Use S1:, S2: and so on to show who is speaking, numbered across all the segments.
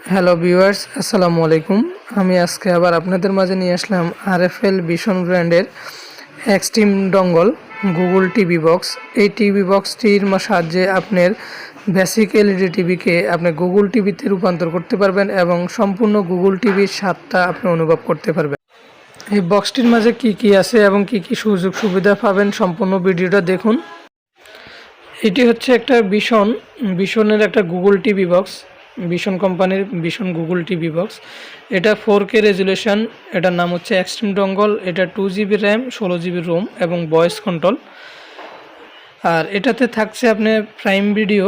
S1: Hello viewers আসসালামু আলাইকুম আমি আজকে আবার আপনাদের মাঝে নিয়ে আসলাম আরএফএল ভীষণ ব্র্যান্ডের extreme dongle Google TV box. এই টিভি বক্সটির সাহায্যে আপনার বেসিক এলইডি টিভিকে আপনি গুগল টিভিতে রূপান্তর করতে পারবেন এবং সম্পূর্ণ গুগল টিভির স্বাদটা আপনি অনুভব করতে পারবেন। এই বক্সটির মাঝে কি কি আছে এবং কি কি সুযোগ সুবিধা পাবেন সম্পূর্ণ ভিডিওটা দেখুন। এটি হচ্ছে একটা ভীষণ, ভীষণের একটা গুগল টিভি বক্স। ভীষণ কোম্পানির, ভীষণ গুগল টিভি বক্স এটা ফোর কে রেজুলেশন এটার নাম হচ্ছে এক্সট্রিম ডঙ্গল এটা টু জিবি র্যাম ষোলো জিবি রোম এবং ভয়েস কন্ট্রোল আর এটাতে থাকছে আপনি প্রাইম ভিডিও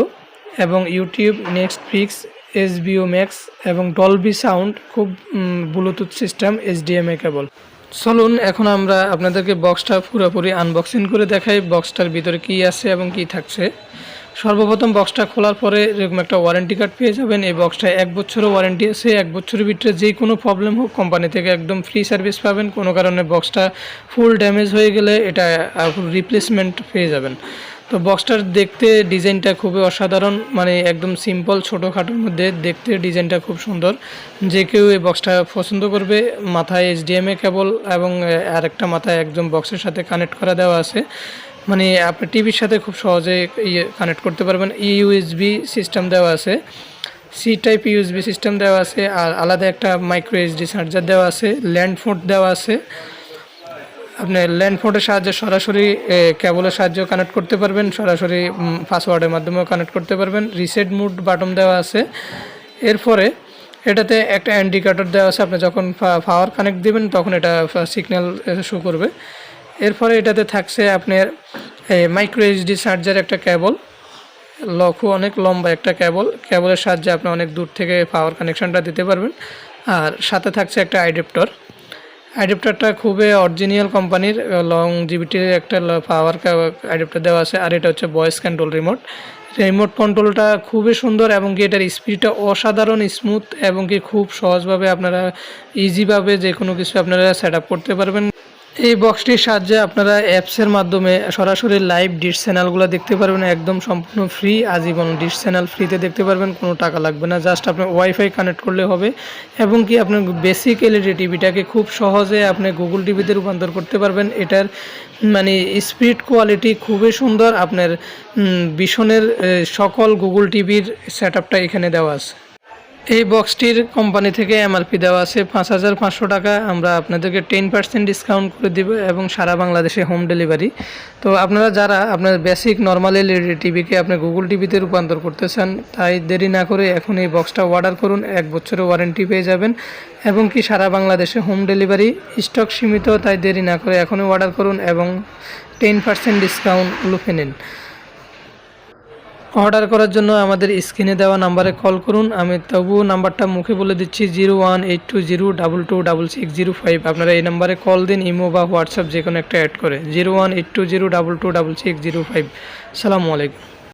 S1: এবং YouTube Netflix HBO Max এবং ডলবি সাউন্ড খুব ব্লুটুথ সিস্টেম এইচডিএমআই কেবল চলুন, এখন আমরা আপনাদেরকে বক্সটা পুরোপুরি আনবক্সিং করে দেখাই বক্সটার ভিতরে কি আছে এবং কি থাকছে। সর্বপ্রথম বক্সটা খোলার পরে এরকম একটা ওয়ারেন্টি কার্ড পেয়ে যাবেন। এই বক্সটায় এক বছরও ওয়ারেন্টি আছে এক বছরের ভিতরে যে কোনো প্রবলেম হোক কোম্পানি থেকে একদম ফ্রি সার্ভিস পাবেন। কোনো কারণে বক্সটা ফুল ড্যামেজ হয়ে গেলে এটা রিপ্লেসমেন্ট পেয়ে যাবেন। তো বক্সটার দেখতে ডিজাইনটা খুবই অসাধারণ মানে একদম সিম্পল ছোটোখাটোর মধ্যে দেখতে ডিজাইনটা খুব সুন্দর। যে কেউ এই বক্সটা পছন্দ করবে মাথায় এইচডিএমএ কেবল এবং আহ, আরেকটা মাথায় একদম বক্সের সাথে কানেক্ট করা দেওয়া আছে। মানে আপনি টিভির সাথে খুব সহজে ইয়ে কানেক্ট করতে পারবেন। ইউএসবি সিস্টেম দেওয়া আছে সি টাইপ ইউএসবি সিস্টেম দেওয়া আছে, আর আলাদা একটা মাইক্রো এইচডি চার্জার দেওয়া আছে ল্যান্ড ফোন দেওয়া আছে। আপনি ল্যান্ড ফোনের সাহায্যে সরাসরি কেবলের সাহায্যে কানেক্ট করতে পারবেন, সরাসরি পাসওয়ার্ডের মাধ্যমেও কানেক্ট করতে পারবেন। রিসেট মুড বাটন দেওয়া আছে। এরপরে এটাতে একটা ইন্ডিকেটর দেওয়া আছে, আপনি যখন পাওয়ার কানেক্ট দিবেন, তখন এটা সিগন্যাল শো করবে। এরপরে এটাতে থাকছে আপনার মাইক্রো এইচডি চার্জার একটা কেবল লক্ষ্য অনেক লম্বা একটা কেবল কেবলের সাহায্যে আপনি অনেক দূর থেকে পাওয়ার কানেকশানটা দিতে পারবেন। আর সাথে থাকছে একটা আইডেপ্টর অ্যাডাপ্টারটা খুবই অরিজিনাল কোম্পানির লং জিবিটির একটা পাওয়ার অ্যাডাপ্টার দেওয়া আছে। আর এটা হচ্ছে ভয়েস কন্ট্রোল রিমোট রিমোট কন্ট্রোলটা খুবই সুন্দর এবং কি এটার স্পিডটা অসাধারণ স্মুথ এবং কি খুব সহজভাবে আপনারা ইজিভাবে যে কোনো কিছু আপনারা সেট করতে পারবেন। এই বক্সটির সাহায্যে আপনারা অ্যাপসের মাধ্যমে সরাসরি লাইভ ডিশ চ্যানেলগুলো দেখতে পারবেন, একদম সম্পূর্ণ ফ্রি আজীবন ডিশ চ্যানেল ফ্রিতে দেখতে পারবেন, কোনো টাকা লাগবে না জাস্ট আপনার ওয়াইফাই কানেক্ট করলে হবে এবং কি আপনার বেসিক এলইডি টিভিটাকে খুব সহজে আপনি গুগল টিভিতে রূপান্তর করতে পারবেন, এটার মানে স্পিড কোয়ালিটি খুবই সুন্দর, আপনার ভীষণের সকল গুগল টিভির সেট এখানে দেওয়া আছে। এই বক্সটির কোম্পানি থেকে এমআরপি দেওয়া আছে পাঁচ হাজার পাঁচশো টাকা। আমরা আপনাদেরকে টেন পার্সেন্ট ডিসকাউন্ট করে দিব এবং সারা বাংলাদেশে হোম ডেলিভারি তো আপনারা যারা আপনার বেসিক নর্মাল এলইডি টিভিকে আপনি গুগল টিভিতে রূপান্তর করতে চান, তাই দেরি না করে এখন এই বক্সটা অর্ডার করুন, এক বছরের ওয়ারেন্টি পেয়ে যাবেন। এবং কি সারা বাংলাদেশে হোম ডেলিভারি স্টক সীমিত, তাই দেরি না করে এখনই অর্ডার করুন এবং টেন পার্সেন্ট ডিসকাউন্ট লুফে নিন। অর্ডার করার জন্য আমাদের স্ক্রিনে দেওয়া নাম্বারে কল করুন। আমি তবু নাম্বারটা মুখে বলে দিচ্ছি, zero one eight two zero double two double six zero five. আপনারা এই নাম্বারে কল দিন, ইমো বা হোয়াটসঅ্যাপ যে কোনো একটা অ্যাড করে। Zero one eight two zero double two double six zero five. সালামু আলাইকুম।